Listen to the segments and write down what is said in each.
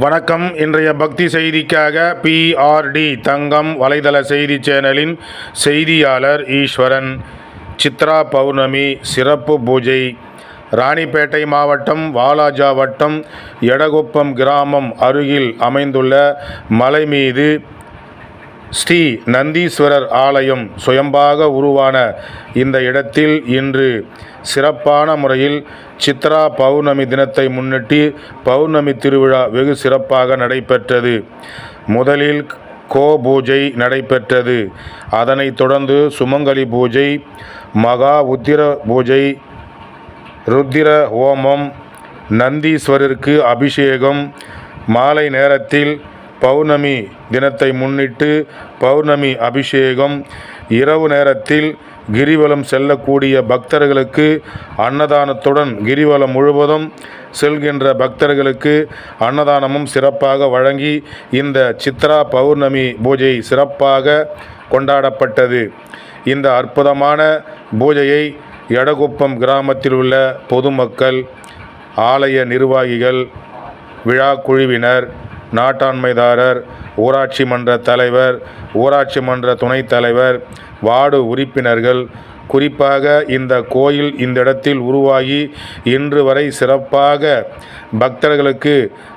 வணக்கம். இன்றைய பக்தி செய்திக்காக பிஆர்டி தங்கம் வலைதள செய்தி சேனலின் செய்தியாளர் ஈஸ்வரன். சித்ரா பௌர்ணமி சிறப்பு பூஜை. ராணிப்பேட்டை மாவட்டம் வாலாஜா வட்டம் எடகுப்பம் கிராமம் அருகில் அமைந்துள்ள மலை மீது ஸ்ரீ நந்தீஸ்வரர் ஆலயம் சுயம்பாக உருவான இந்த இடத்தில் இன்று சிறப்பான முறையில் சித்ரா பௌர்ணமி தினத்தை முன்னிட்டு பௌர்ணமி திருவிழா வெகு சிறப்பாக நடைபெற்றது. முதலில் கோ பூஜை நடைபெற்றது. அதனைத் தொடர்ந்து சுமங்கலி பூஜை மகா உத்திர பூஜை ருத்திர ஹோமம் நந்தீஸ்வரருக்கு அபிஷேகம் மாலை நேரத்தில் பௌர்ணமி தினத்தை முன்னிட்டு பௌர்ணமி அபிஷேகம். இரவு நேரத்தில் கிரிவலம் செல்லக்கூடிய பக்தர்களுக்கு அன்னதானத்துடன் கிரிவலம் முழுவதும் செல்கின்ற பக்தர்களுக்கு அன்னதானமும் சிறப்பாக வழங்கி இந்த சித்ரா பௌர்ணமி பூஜை சிறப்பாக கொண்டாடப்பட்டது. இந்த அற்புதமான பூஜையை எடகுப்பம் கிராமத்தில் உள்ள பொதுமக்கள் ஆலய நிர்வாகிகள் விழா குழுவினர் நாட்டாண்மைதாரர் ஊராட்சி மன்ற தலைவர் ஊராட்சி மன்ற துணைத் தலைவர் வார்டு உறுப்பினர்கள். குறிப்பாக இந்த கோயில் இந்த இடத்தில் உருவாகி இன்று வரை சிறப்பாக பக்தர்களுக்கு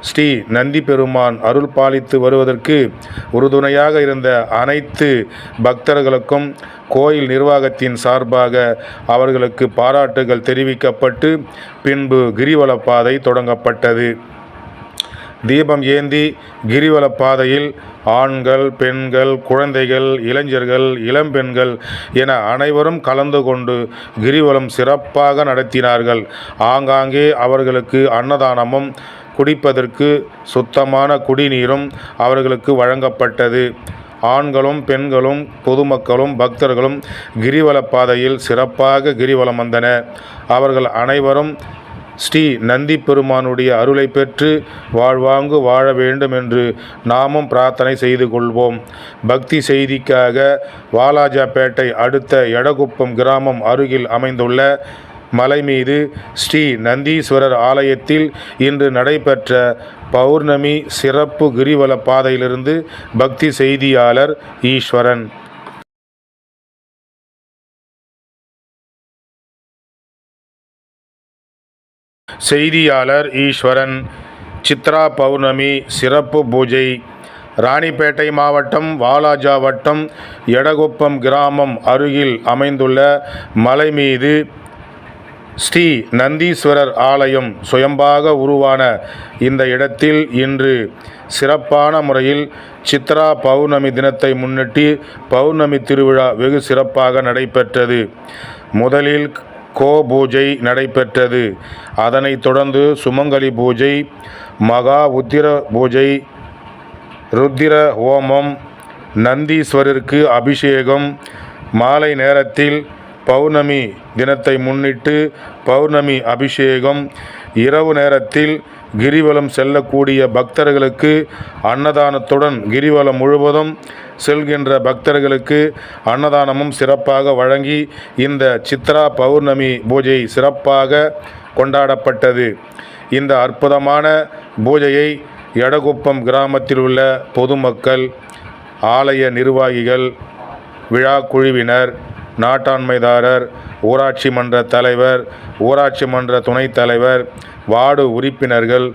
ஸ்ரீ நந்தி பெருமான் அருள் பாலித்து வருவதற்கு உறுதுணையாக இருந்த அனைத்து பக்தர்களுக்கும் கோயில் நிர்வாகத்தின் சார்பாக அவர்களுக்கு பாராட்டுகள் தெரிவிக்கப்பட்டு பின்பு கிரிவல பாதை தொடங்கப்பட்டது. தீபம் ஏந்தி கிரிவல பாதையில் ஆண்கள் பெண்கள் குழந்தைகள் இளைஞர்கள் இளம்பெண்கள் என அனைவரும் கலந்து கொண்டு கிரிவலம் சிறப்பாக நடத்தினார்கள். ஆங்காங்கே அவர்களுக்கு அன்னதானமும் குடிப்பதற்கு சுத்தமான குடிநீரும் அவர்களுக்கு வழங்கப்பட்டது. ஆண்களும் பெண்களும் பொதுமக்களும் பக்தர்களும் கிரிவல பாதையில் சிறப்பாக கிரிவலம் வந்தனர். அவர்கள் அனைவரும் ஸ்ரீ நந்தி பெருமானுடைய அருளை பெற்று வாழ்வாங்கு வாழ வேண்டும் என்று நாமும் பிரார்த்தனை செய்து கொள்வோம். பக்தி செய்திக்காக வாலாஜாபேட்டை அடுத்த எடகுப்பம் கிராமம் அருகில் அமைந்துள்ள மலை மீது ஸ்ரீ நந்தீஸ்வரர் ஆலயத்தில் இன்று நடைபெற்ற பௌர்ணமி சிறப்பு கிரிவல பாதையிலிருந்து பக்தி செய்தியாளர் ஈஸ்வரன். செய்தியாளர் ஈஸ்வரன் சித்ரா பௌர்ணமி சிறப்பு பூஜை ராணிப்பேட்டை மாவட்டம் வாலாஜா வட்டம் எடகுப்பம் கிராமம் அருகில் அமைந்துள்ள மலை மீது ஸ்ரீ நந்தீஸ்வரர் ஆலயம் சுயம்பாக உருவான இந்த இடத்தில் இன்று சிறப்பான முறையில் சித்ரா பௌர்ணமி தினத்தை முன்னிட்டு பௌர்ணமி திருவிழா வெகு சிறப்பாக நடைபெற்றது. முதலில் கோ பூஜை நடைபெற்றது. அதனைத் தொடர்ந்து சுமங்கலி பூஜை மகா உத்திர பூஜை ருத்திர ஹோமம் நந்தீஸ்வரருக்கு அபிஷேகம் மாலை நேரத்தில் பௌர்ணமி தினத்தை முன்னிட்டு பௌர்ணமி அபிஷேகம் இரவு நேரத்தில் கிரிவலம் செல்லக்கூடிய பக்தர்களுக்கு அன்னதானத்துடன் கிரிவலம் முழுவதும் செல்கின்ற பக்தர்களுக்கு அன்னதானமும் சிறப்பாக வழங்கி இந்த சித்ரா பௌர்ணமி பூஜை சிறப்பாக கொண்டாடப்பட்டது. இந்த அற்புதமான பூஜையை எடகுப்பம் கிராமத்தில் உள்ள பொதுமக்கள் ஆலய நிர்வாகிகள் விழா குழுவினர் நாட்டாண்மைதாரர் ஊராட்சி மன்ற தலைவர் ஊராட்சி மன்ற துணைத் தலைவர் வார்டு உறுப்பினர்கள்